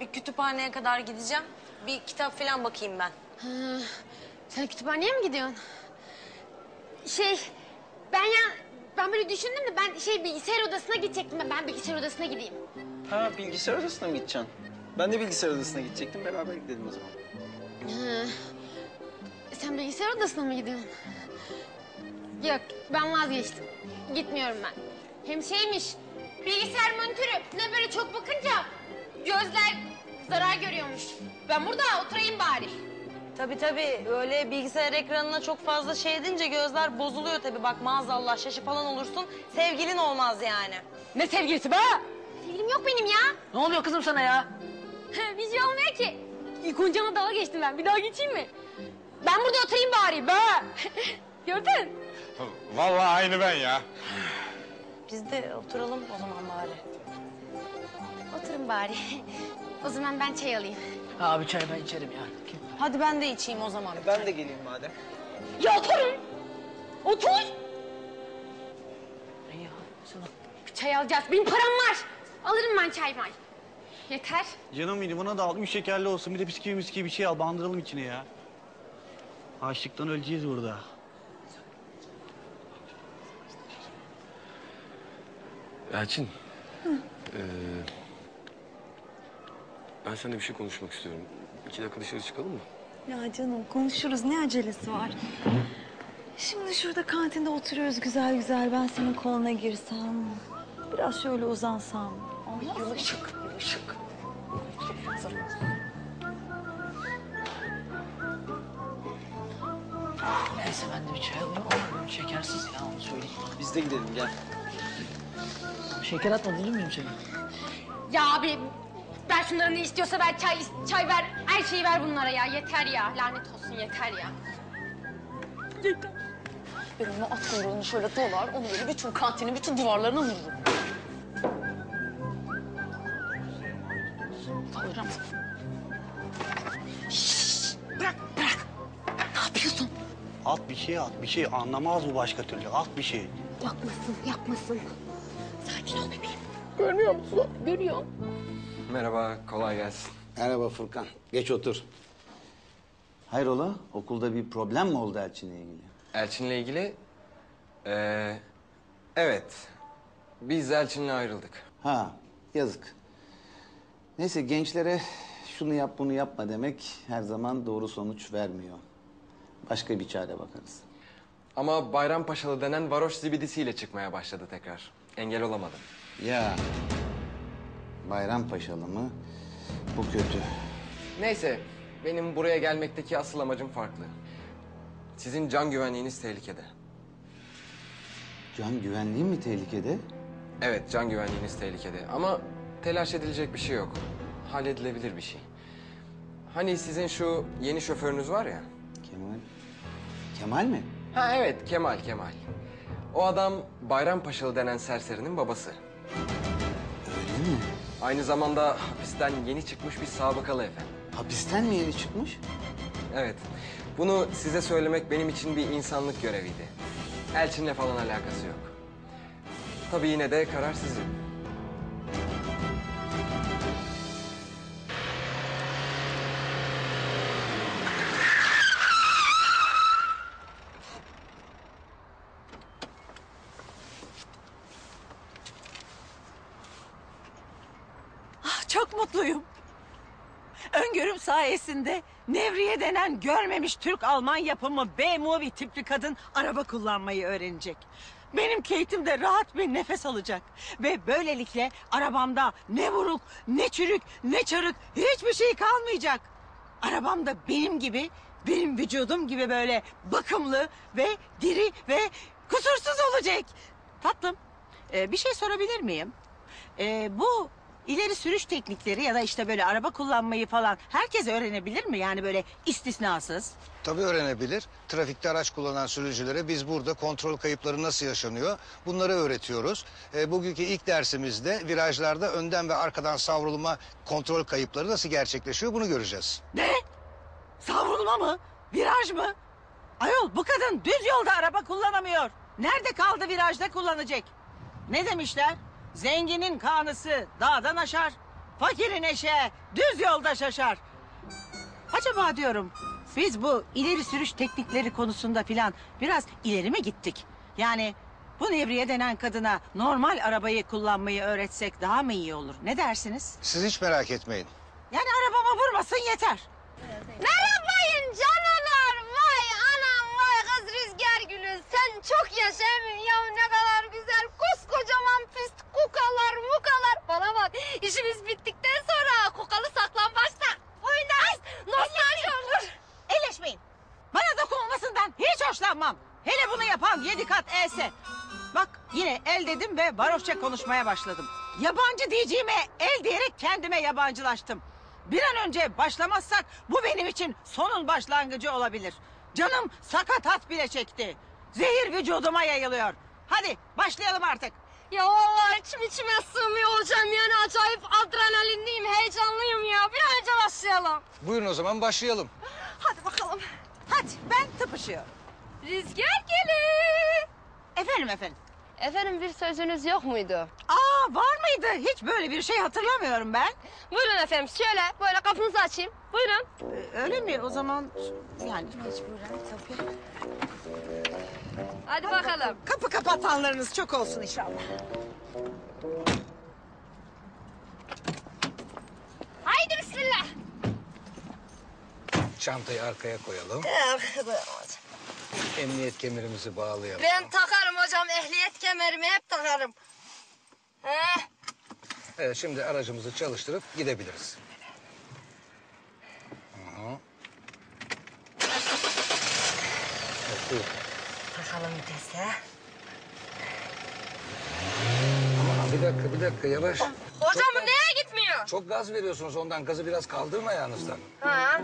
Bir kütüphaneye kadar gideceğim. Bir kitap falan bakayım ben. Sen kütüphaneye mi gidiyorsun? Şey, ben ya... Ben böyle düşündüm de ben şey bilgisayar odasına gidecektim. Ben, ben bilgisayar odasına gideyim. Ha bilgisayar odasına mı gideceksin? Ben de bilgisayar odasına gidecektim. Beraber gidelim o zaman. Hı. Sen bilgisayar odasına mı gidiyorsun? Yok, ben vazgeçtim. Gitmiyorum ben. Hem şeymiş, bilgisayar monitörü ne böyle görüyormuş. Ben burada oturayım bari. Tabii tabii öyle bilgisayar ekranına çok fazla şey edince gözler bozuluyor tabii. Bak maazallah şaşı falan olursun. Sevgilin olmaz yani. Ne sevgilisi be? Sevgilim yok benim ya. Ne oluyor kızım sana ya? Bir şey olmuyor ki. Gonca'na dalga geçtim ben. Bir daha geçeyim mi? Ben burada oturayım bari be. Gördün? Vallahi aynı ben ya. Biz de oturalım o zaman bari. Oturun bari. O zaman ben çay alayım. Abi çay ben içerim ya. Kim? Hadi ben de içeyim o zaman. Ben de geleyim madem. Ya oturun. Otur. Ne ya? Sana. Bir çay alacağız. Benim param var. Alırım ben çay may. Yeter. Canım benim buna da al. Üç şekerli olsun. Bir de bisküvi misküvi bir şey al. Bandıralım içine ya. Açlıktan öleceğiz burada. Elçin. Ee, ben seninle bir şey konuşmak istiyorum. İki dakika dışarı çıkalım mı? Ya canım konuşuruz ne acelesi var? Şimdi şurada kantinde oturuyoruz güzel güzel ben senin koluna girsem. Biraz şöyle uzansam. Olmaz mı? Yılışık, yılışık. Neyse ben de bir çay alayım. Şekersiz ya onu söyleyeyim. Biz de gidelim gel. Şeker atmadın değil mi benim çayım? Ya abi ver şunları ne istiyorsa ver çay çay ver her şeyi ver bunlara ya yeter ya lanet olsun yeter ya. Ben onu at kuyruğunu şöyle dolar onu böyle bütün kantinin bütün duvarlarına vururum. Alırım. Şşş, bırak bırak. Ne yapıyorsun? At bir şey at. Bir şey anlamaz bu başka türlü. At bir şey. Yapmasın yapmasın. Sakin ol bebeğim. Merhaba, kolay gelsin. Merhaba Furkan. Geç otur. Hayrola? Okulda bir problem mi oldu Elçin'le ilgili? Elçin'le ilgili... ee, evet, biz Elçin'le ayrıldık. Ha, yazık. Neyse gençlere şunu yap bunu yapma demek her zaman doğru sonuç vermiyor. Başka bir çare bakarız. Ama Bayrampaşalı denen varoş zibidisiyle çıkmaya başladı tekrar. Engel olamadım. Ya Bayrampaşalı mı? Bu kötü. Neyse, benim buraya gelmekteki asıl amacım farklı. Sizin can güvenliğiniz tehlikede. Can güvenliğin mi tehlikede? Evet, can güvenliğiniz tehlikede. Ama telaş edilecek bir şey yok. Halledilebilir bir şey. Hani sizin şu yeni şoförünüz var ya. Kemal. Kemal mi? Ha evet, Kemal, Kemal. O adam Bayrampaşalı denen serserinin babası. Öyle mi? Aynı zamanda hapisten yeni çıkmış bir sabıkalı efendim. Hapisten mi yeni çıkmış? Evet, bunu size söylemek benim için bir insanlık göreviydi. Elçinle falan alakası yok. Tabii yine de karar sizin. Çok mutluyum. Öngörüm sayesinde Nevriye denen görmemiş Türk-Alman yapımı B-Movie tipli kadın araba kullanmayı öğrenecek. Benim Kate'im de rahat bir nefes alacak. Ve böylelikle arabamda ne vuruk, ne çürük, ne çarık hiçbir şey kalmayacak. Arabam da benim gibi, benim vücudum gibi böyle bakımlı ve diri ve kusursuz olacak. Tatlım, e, bir şey sorabilir miyim? E, bu ileri sürüş teknikleri ya da işte böyle araba kullanmayı falan herkes öğrenebilir mi? Yani böyle istisnasız. Tabii öğrenebilir. Trafikte araç kullanan sürücülere biz burada kontrol kayıpları nasıl yaşanıyor bunları öğretiyoruz. E, bugünkü ilk dersimizde virajlarda önden ve arkadan savrulma kontrol kayıpları nasıl gerçekleşiyor bunu göreceğiz. Ne? Savrulma mı? Viraj mı? Ayol bu kadın düz yolda araba kullanamıyor. Nerede kaldı virajda kullanacak? Ne demişler? Zenginin kanısı dağdan aşar, fakirin eşeğe düz yolda şaşar. Acaba diyorum biz bu ileri sürüş teknikleri konusunda filan biraz ileri mi gittik? Yani bu Nevriye denen kadına normal arabayı kullanmayı öğretsek daha mı iyi olur? Ne dersiniz? Siz hiç merak etmeyin. Yani arabama vurmasın yeter. Merhabayın canalar. Vay anam vay kız Rüzgar Gülü. Sen çok yaşa emin ya ne kadar kukalar mukalar. Bana bak işimiz bittikten sonra kukalı saklambaçta oynarız. Nostalji olur. Elleşmeyin. Bana dokunulmasından hiç hoşlanmam. Hele bunu yapan yedi kat else. Bak yine el dedim ve varoşça konuşmaya başladım. Yabancı diyeceğime el diyerek kendime yabancılaştım. Bir an önce başlamazsak bu benim için sonun başlangıcı olabilir. Canım sakatat bile çekti. Zehir vücuduma yayılıyor. Hadi başlayalım artık. Ya vallahi içim içime sığmıyor hocam yani acayip adrenalinliyim heyecanlıyım ya. Bir önce başlayalım. Buyurun o zaman başlayalım. Hadi bakalım. Hadi ben tıpışıyorum. Rüzgar gelir. Efendim efendim. Efendim bir sözünüz yok muydu? Aa var mıydı? Hiç böyle bir şey hatırlamıyorum ben. Buyurun efendim şöyle böyle kapınızı açayım. Buyurun. Ee, Öyle mi? O zaman yani Hadi bakalım. kapı kapatanlarınız çok olsun inşallah. Haydi bismillah. Çantayı arkaya koyalım. Emniyet kemerimizi bağlayalım. Ben takarım hocam ehliyet kemerimi hep takarım. Heh. Evet, şimdi aracımızı çalıştırıp gidebiliriz. Hı. Evet, buyurun. Takalım vitese. Bir dakika, bir dakika yavaş. Hocam bu neye gitmiyor? Çok gaz veriyorsunuz ondan. Gazı biraz kaldırma ayağınızdan. Ha?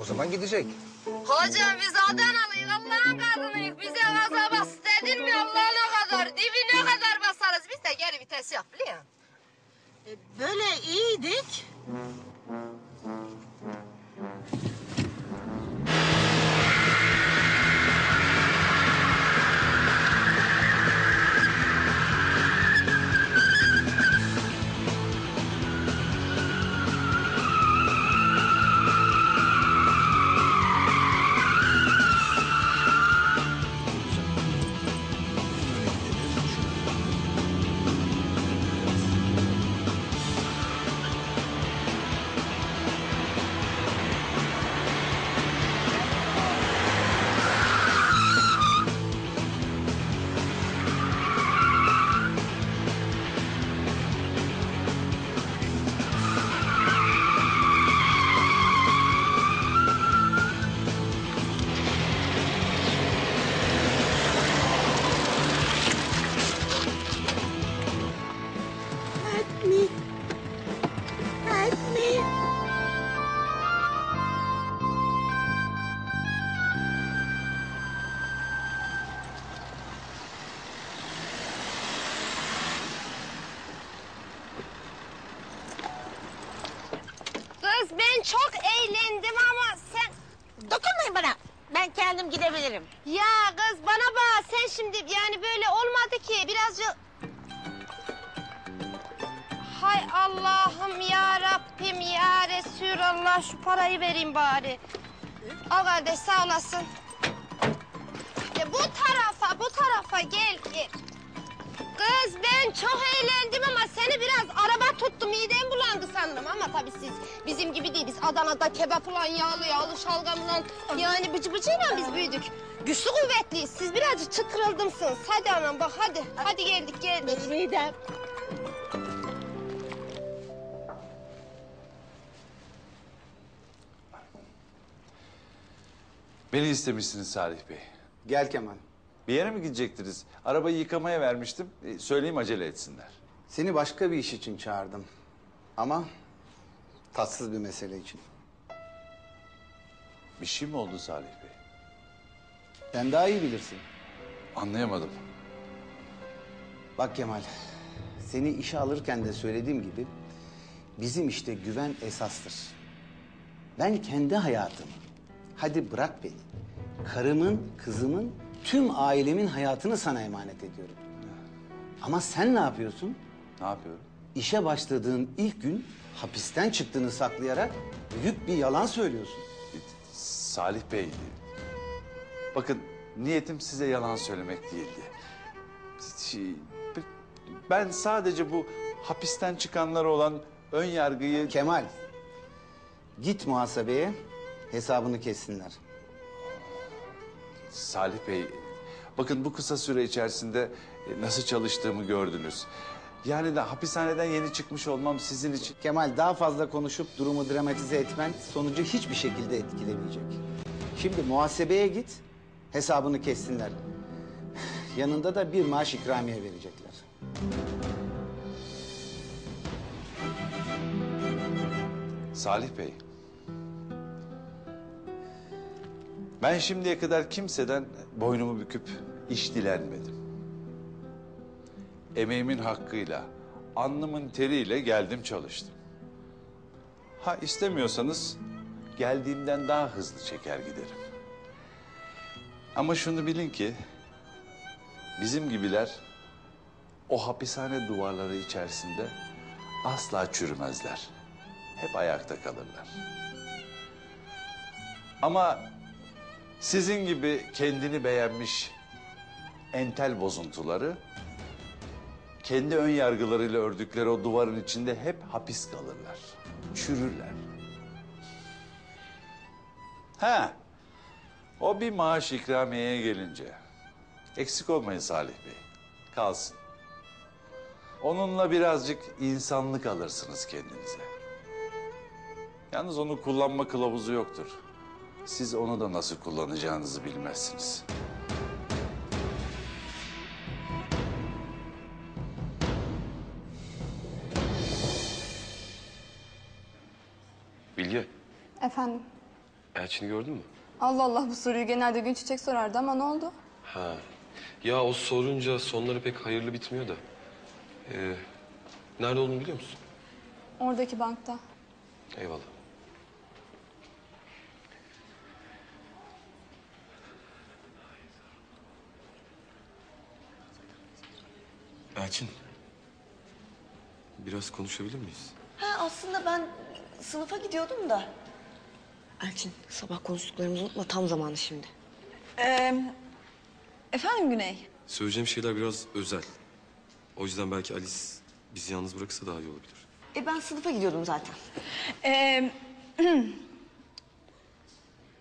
O zaman gidecek. Hocam biz Adanalıyız Allah'ın kadınıyız. Bize gaza bas dedin mi Allah'ına kadar dibine kadar basarız. Biz de geri vites yok biliyor musun? Böyle iyiydik. Çok eğlendim ama sen... Dokunmayın bana. Ben kendim gidebilirim. Ya kız bana bak sen şimdi yani böyle olmadı ki birazcık... Hay Allah'ım ya Rabbim ya Resulallah şu parayı vereyim bari. Al kardeş sağ olasın. Ya bu tarafa bu tarafa gel gel. Kız ben çok eğlendim ama seni biraz araba tuttu midem sandım ama tabii siz bizim gibi değil. Biz Adana'da kebap ulan yağlı yağlı şalgamla yani bıcı bıcıyla biz büyüdük. Güçlü kuvvetliyiz. Siz birazcık çıkırıldımsınız. Hadi anam bak hadi. Hadi geldik geldik. Midem. Beni istemişsiniz Salih Bey. Gel Kemal. Bir yere mi gidecektiniz? Arabayı yıkamaya vermiştim. E, söyleyeyim acele etsinler. Seni başka bir iş için çağırdım. Ama tatsız bir mesele için. Bir şey mi oldu Salih Bey? Sen daha iyi bilirsin. Anlayamadım. Bak Kemal, seni işe alırken de söylediğim gibi bizim işte güven esastır. Ben kendi hayatımı, hadi bırak beni, karımın, kızımın, tüm ailemin hayatını sana emanet ediyorum. Ama sen ne yapıyorsun? Ne yapıyorum? İşe başladığın ilk gün hapisten çıktığını saklayarak büyük bir yalan söylüyorsun. Salih Bey, bakın niyetim size yalan söylemek değildi. Şey, Ben sadece bu hapisten çıkanlara olan ön yargıyı... Kemal, git muhasebeye hesabını kessinler. Salih Bey, bakın bu kısa süre içerisinde e, nasıl çalıştığımı gördünüz. Yani de hapishaneden yeni çıkmış olmam sizin için... Kemal daha fazla konuşup durumu dramatize etmen sonucu hiçbir şekilde etkilemeyecek. Şimdi muhasebeye git, hesabını kessinler. Yanında da bir maaş ikramiye verecekler. Salih Bey. Ben şimdiye kadar kimseden boynumu büküp iş dilenmedim. Emeğimin hakkıyla, alnımın teriyle geldim çalıştım. Ha istemiyorsanız geldiğimden daha hızlı çeker giderim. Ama şunu bilin ki bizim gibiler o hapishane duvarları içerisinde asla çürümezler. Hep ayakta kalırlar. Ama sizin gibi kendini beğenmiş entel bozuntuları kendi ön yargılarıyla ördükleri o duvarın içinde hep hapis kalırlar. Çürürler. Ha. O bir maaş ikramiyeye gelince eksik olmayın Salih Bey. Kalsın. Onunla birazcık insanlık alırsınız kendinize. Yalnız onun kullanma kılavuzu yoktur. Siz onu da nasıl kullanacağınızı bilmezsiniz. Elçin'i gördün mü? Allah Allah bu soruyu genelde gün çiçek sorardı ama ne oldu? Ha. Ya o sorunca sonları pek hayırlı bitmiyor da. Ee, nerede olduğunu biliyor musun? Oradaki bankta. Eyvallah. Elçin. Biraz konuşabilir miyiz? Ha aslında ben sınıfa gidiyordum da. Elçin sabah konuştuklarımızı unutma tam zamanı şimdi. efendim Güney? Söyleyeceğim şeyler biraz özel. O yüzden belki Alice bizi yalnız bırakırsa daha iyi olabilir. E ben sınıfa gidiyordum zaten. Ee,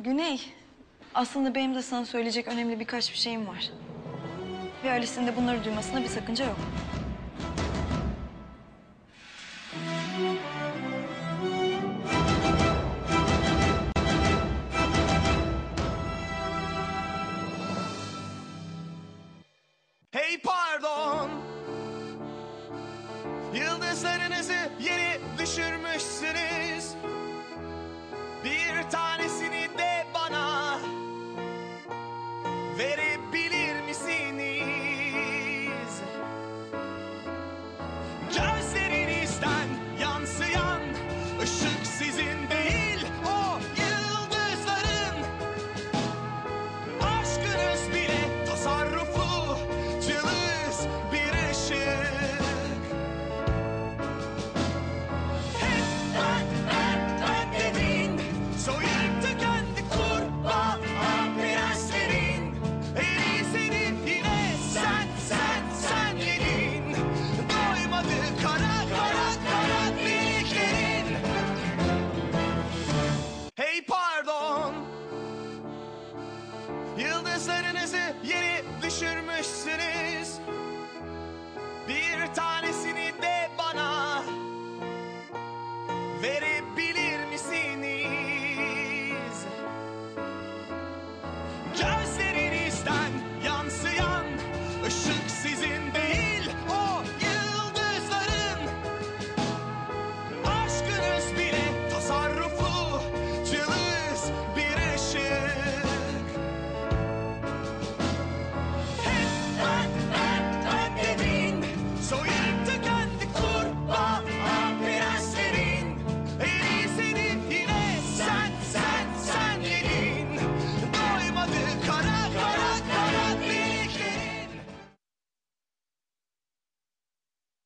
Güney, aslında benim de sana söyleyecek önemli birkaç bir şeyim var. Ve Alice'in de bunları duymasına bir sakınca yok. Yere